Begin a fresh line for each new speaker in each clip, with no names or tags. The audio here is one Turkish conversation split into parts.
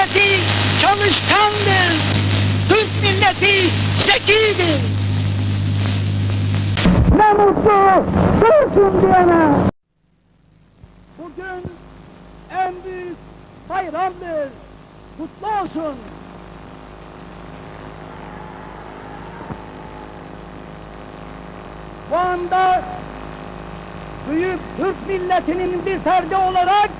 milleti çalışkandır. Türk milleti zekidir. Ne mutlu Türk'üm diyene. Bugün en büyük bayramdır. Kutlu olsun. Bu anda büyük Türk milletinin bir ferdi olarak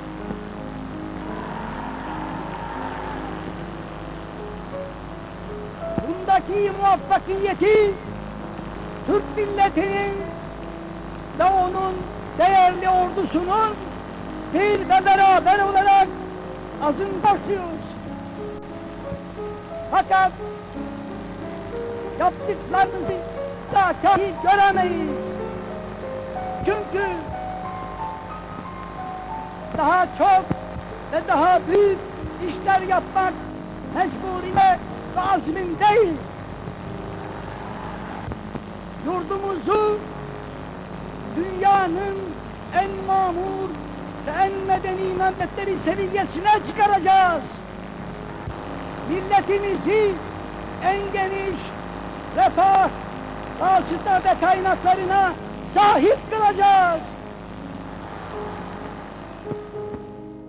Bundaki muvaffakiyeti Türk milletinin ve onun değerli ordusunun bir ve beraber olarak azın başlıyoruz. Fakat yaptıklarınızı da kahi göremeyiz. Çünkü daha çok ve daha büyük işler yapmak mecburine ve azmindeyiz. Yurdumuzu dünyanın en mamur ve en medeni memleketleri seviyesine çıkaracağız. Milletimizi en geniş refah, vasıta ve kaynaklarına sahip kılacağız.